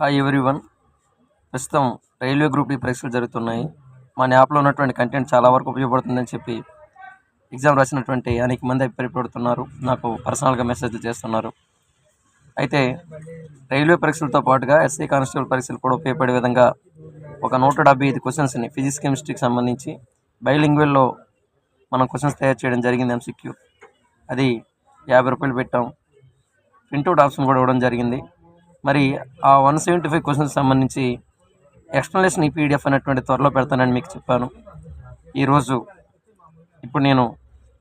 Hi everyone ప్రస్తుతం railway group ఈ పరీక్షలు జరుగుతున్నాయి. మన యాప్లో ఉన్నటువంటి కంటెంట్ చాలా వరకు ఉపయోగపడుతుందని చెప్పి ఎగ్జామ్ రాసినటువంటి అనేక మంది అభిప్రాయపడుతున్నారు. నాకు పర్సనల్గా మెసేజ్లు చేస్తున్నారు. అయితే రైల్వే పరీక్షలతో పాటుగా ఎస్సీ కానిస్టేబుల్ పరీక్షలు కూడా ఉపయోగపడే విధంగా ఒక నూట డెబ్బై ఐదు క్వశ్చన్స్ని ఫిజిక్స్ కెమిస్ట్రీకి సంబంధించి బైలింగ్వెల్లో మనం క్వశ్చన్స్ తయారు చేయడం జరిగింది ఎంసీక్యూ అది యాభై రూపాయలు పెట్టాం. ప్రింట్అవుట్ ఆప్షన్ కూడా ఇవ్వడం జరిగింది. మరి ఆ వన్ సెవెంటీ ఫైవ్ క్వశ్చన్స్ సంబంధించి ఎక్స్ప్లెనేషన్ ఈ పీడిఎఫ్ అనేటువంటి త్వరలో పెడతానని మీకు చెప్పాను. ఈరోజు ఇప్పుడు నేను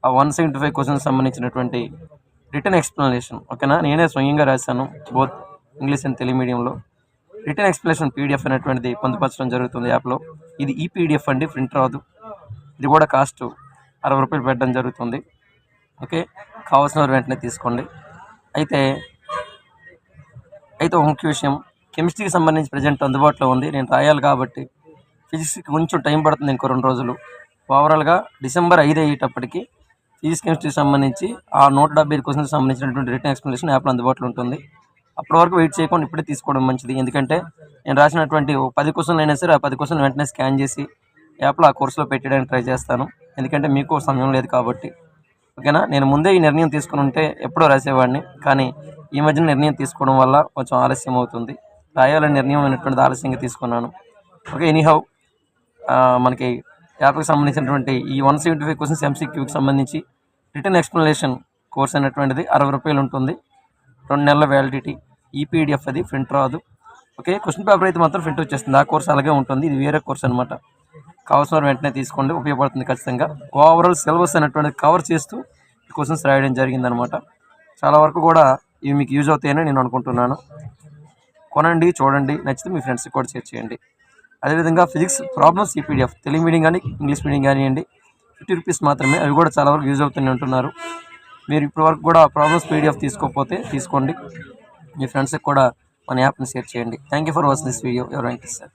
ఆ వన్ సెవెంటీ ఫైవ్ క్వశ్చన్స్ సంబంధించినటువంటి రిటర్న్ ఎక్స్ప్లెనేషన్ ఓకేనా? నేనే స్వయంగా రాశాను బోత్ ఇంగ్లీష్ అండ్ తెలుగు మీడియంలో. రిటర్న్ ఎక్స్ప్లెనేషన్ పీడిఎఫ్ అనేటువంటిది పొందుపరచడం జరుగుతుంది యాప్లో. ఇది ఈ పీడిఎఫ్ అండి ప్రింట్ రాదు. ఇది కూడా కాస్ట్ అరవై రూపాయలు పెట్టడం జరుగుతుంది ఓకే? కావాల్సిన వెంటనే తీసుకోండి. అయితే అయితే ఒక ముఖ్య విషయం కెమిస్ట్రీకి సంబంధించి ప్రజెంట్ అందుబాటులో ఉంది నేను రాయాలి కాబట్టి ఫిజిక్స్కి కొంచెం టైం పడుతుంది ఇంకో రెండు రోజులు. ఓవరాల్గా డిసెంబర్ ఐదు అయ్యేటప్పటికి ఫిజిక్స్ కెమిస్ట్రీకి సంబంధించి ఆ నూట డెబ్బై ఐదు క్వశ్చన్కి సంబంధించినటువంటి రిటర్న్ ఎక్స్ప్లెనేషన్ యాప్లో అందుబాటులో ఉంటుంది. అప్పటి వరకు వెయిట్ చేయకుండా ఇప్పుడే తీసుకోవడం మంచిది. ఎందుకంటే నేను రాసినటువంటి పది క్వశ్చన్లు అయినా సరే ఆ పది క్వశ్చన్లు వెంటనే స్కాన్ చేసి యాప్లో ఆ కోర్సులో పెట్టడానికి ట్రై చేస్తాను. ఎందుకంటే మీకు సమయం లేదు కాబట్టి. ఓకేనా? నేను ముందే ఈ నిర్ణయం తీసుకుని ఉంటే ఎప్పుడో రాసేవాడిని. కానీ ఈ మధ్యన నిర్ణయం తీసుకోవడం వల్ల కొంచెం ఆలస్యం అవుతుంది. రాయాలని నిర్ణయం అనేటువంటిది ఆలస్యంగా తీసుకున్నాను. ఓకే ఎనీహౌ మనకి యాప్కి సంబంధించినటువంటి ఈ వన్ సెవెంటీ ఫైవ్ క్వశ్చన్స్ ఎంసీక్యూకి సంబంధించి రిటర్న్ ఎక్స్ప్లెనేషన్ కోర్స్ అనేటువంటిది అరవై రూపాయలు ఉంటుంది. రెండు నెలల వ్యాలిడిటీ ఈపీడిఎఫ్ అది ప్రింట్ రాదు. ఓకే క్వశ్చన్ పేపర్ అయితే మాత్రం ప్రింట్ వచ్చేస్తుంది. ఆ కోర్స్ అలాగే ఉంటుంది. ఇది వేరే కోర్స్ అనమాట కావాల్సిన వెంటనే తీసుకోండి. ఉపయోగపడుతుంది ఖచ్చితంగా. ఓవరాల్ సిలబస్ అనేటువంటిది కవర్ చేస్తూ క్వశ్చన్స్ రాయడం జరిగిందనమాట చాలా వరకు కూడా ఇవి మీకు యూజ్ అవుతాయని నేను అనుకుంటున్నాను. కొనండి చూడండి నచ్చితే మీ ఫ్రెండ్స్కి కూడా షేర్ చేయండి. అదేవిధంగా ఫిజిక్స్ ప్రాబ్లమ్స్ ఈ పీడిఎఫ్ తెలుగు మీడియం కానీ ఇంగ్లీష్ మీడియం కానివ్వండి ఫిఫ్టీ రూపీస్ మాత్రమే అవి కూడా చాలా వరకు యూజ్ అవుతూనే ఉంటున్నారు. మీరు ఇప్పటి వరకు కూడా ప్రాబ్లమ్స్ పీడిఎఫ్ తీసుకోకపోతే తీసుకోండి. మీ ఫ్రెండ్స్కి కూడా మన యాప్ని షేర్ చేయండి. Thank you for watching this video ఎవరైనా సార్